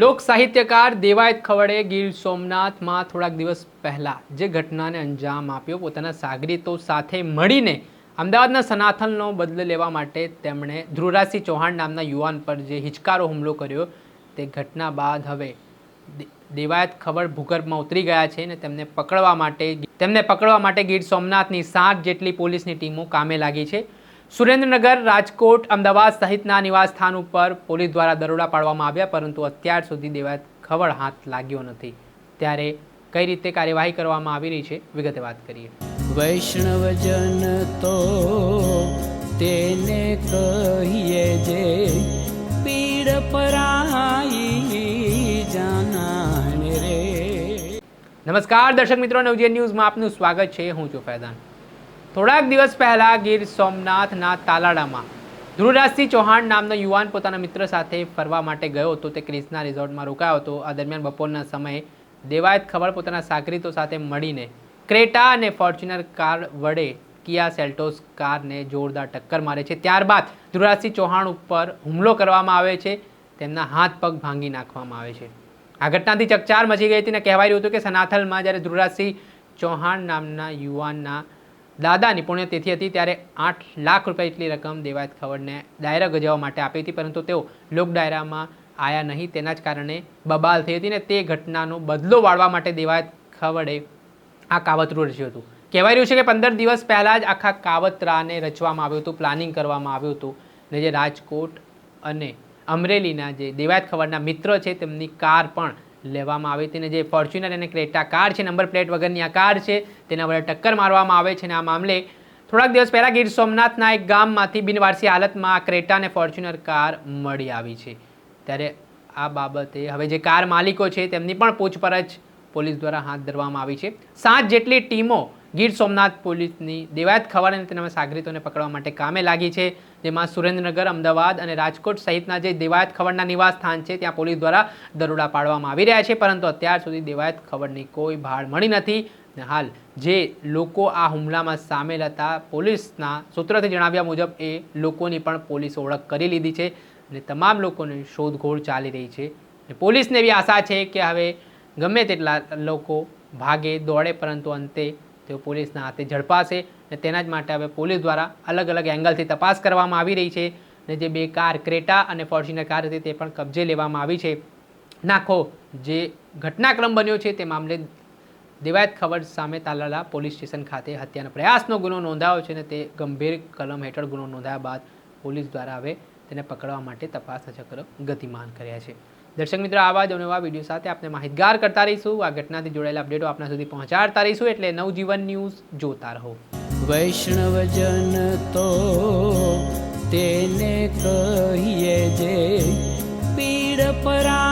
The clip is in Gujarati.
લોક સાહિત્યકાર દેવાયત ખવડે ગીર સોમનાથમાં થોડાક દિવસ પહેલા જે ઘટનાને અંજામ આપ્યો, પોતાના સાગરીતો સાથે મળીને અમદાવાદના સનાથનનો બદલો લેવા માટે તેમણે ધ્રુવરાજસિંહ ચૌહાણ નામના યુવાન પર જે હિચકારો હુમલો કર્યો, તે ઘટના બાદ હવે દેવાયત ખબર ભૂગર્ભમાં ઉતરી ગયા છે અને તેમને પકડવા માટે, તેમને પકડવા માટે ગીર સોમનાથની સાત જેટલી પોલીસની ટીમો કામે લાગી છે. સુરેન્દ્રનગર રાજકોટ અમદાવાદ સહિતના નિવાસ સ્થાન ઉપર પોલીસ દ્વારા દરોડા પાડવામાં આવ્યા પરંતુ અત્યાર સુધી દેવાયત ખબર હાથ લાગ્યો નથી. ત્યારે કઈ રીતે કાર્યવાહી કરવામાં આવી રહી છે વિગતે વાત કરીએ. વૈષ્ણવજન તો તેને કહીએ જે પીડ પરાઈ જાનાને રે. નમસ્કાર દર્શક મિત્રો નવજીવન ન્યૂઝમાં આપનું સ્વાગત છે. હું છું ફૈદાન થોડાક દિવસ પહેલા ગીર સોમનાથના તાલાડામાં ધ્રુવરાજસિંહ ચૌહાણ નામનો યુવાન પોતાના મિત્ર સાથે ફરવા માટે ગયો હતો. તે ક્રિષ્ના રિઝોર્ટમાં રોકાયો હતો. આ દરમિયાન બપોરના સમયે દેવાયત ખબર પોતાના સાગરીતો સાથે મળીને ક્રેટા અને ફોર્ચ્યુનર કાર વડે કિયા સેલ્ટોસ કારને જોરદાર ટક્કર મારે છે. ત્યારબાદ ધ્રુવરાજસિંહ ચૌહાણ ઉપર હુમલો કરવામાં આવે છે. તેમના હાથ પગ ભાંગી નાખવામાં આવે છે. આ ઘટનાથી ચકચાર મચી ગઈ હતી અને કહેવાય હતું કે સનાથલમાં જ્યારે ધ્રુવરાજસિંહ ચૌહાણ નામના યુવાનના દાદાની પુણ્યતિથિ હતી ત્યારે આઠ લાખ રૂપિયા જેટલી રકમ દેવાયત ખવડને ડાયરા ગજવવા માટે આપી હતી, પરંતુ તેઓ લોક ડાયરામાં આવ્યા નહીં. તેના જ કારણે બબાલ થઈ હતી ને તે ઘટનાનો બદલો વાળવા માટે દેવાયત ખવડે આ કાવતરું રચ્યું હતું. કહેવાય રહ્યું છે કે પંદર દિવસ પહેલાં જ આખા કાવતરાને રચવામાં આવ્યું હતું, પ્લાનિંગ કરવામાં આવ્યું હતું ને જે રાજકોટ અને અમરેલીના જે દેવાયત ખવડના મિત્ર છે તેમની કાર પણ લેવામાં આવી હતી અને જે ફોર્ચ્યુનર અને ક્રેટા કાર છે નંબર પ્લેટ વગરની આ કાર છે, તેના વડે ટક્કર મારવામાં આવે છે અને આ મામલે થોડાક દિવસ પહેલાં ગીર સોમનાથના એક ગામમાંથી બિનવારસી હાલતમાં આ ક્રેટા અને ફોર્ચ્યુનર કાર મળી આવી છે. ત્યારે આ બાબતે હવે જે કાર માલિકો છે, તેમની પણ પૂછપરછ પોલીસ દ્વારા હાથ ધરવામાં આવી છે. સાત જેટલી ટીમો ગીર સોમનાથ પોલીસની દેવાયત અને તેના સાગરીતોને પકડવા માટે કામે લાગી છે. જેમાં સુરેન્દ્રનગર, અમદાવાદ અને રાજકોટ સહિતના જે દેવાયત ખબરના નિવાસ સ્થાન છે, ત્યાં પોલીસ દ્વારા દરોડા પાડવામાં આવી રહ્યા છે. પરંતુ અત્યાર સુધી દેવાયત ખબરની કોઈ ભાળ મળી નથી ને હાલ જે લોકો આ હુમલામાં સામેલ હતા, પોલીસના સૂત્રોથી જણાવ્યા મુજબ એ લોકોની પણ પોલીસ ઓળખ કરી લીધી છે અને તમામ લોકોની શોધખોળ ચાલી રહી છે. અને પોલીસને એવી આશા છે કે હવે ગમે તેટલા લોકો ભાગે દોડે, પરંતુ અંતે તેઓ પોલીસના હાથે ઝડપાશે અને તેના જ માટે હવે પોલીસ દ્વારા અલગ અલગ એંગલથી તપાસ કરવામાં આવી રહી છે અને જે બે કાર ક્રેટા અને ફોર્ચ્યુનર કાર હતી તે પણ કબજે લેવામાં આવી છે. નાખો, જે ઘટનાક્રમ બન્યો છે તે મામલે દેવાયત ખબર સામે તાલાલા પોલીસ સ્ટેશન ખાતે હત્યાના પ્રયાસનો ગુનો નોંધાયો છે અને તે ગંભીર કલમ હેઠળ ગુનો નોંધાયા બાદ પોલીસ દ્વારા હવે તેને પકડવા માટે તપાસના ચક્ર ગતિમાન કર્યા છે. દર્શક મિત્રો, આવા જ અવનવા વીડિયો સાથે આપણે માહિતગાર કરતા રહીશું. આ ઘટનાથી જોડાયેલા અપડેટો આપણા સુધી પહોંચાડતા રહીશું એટલે નવજીવન ન્યૂઝ જોતા રહો. વૈષ્ણવજન તો તેને કહીએ જે પીડ પરાઈ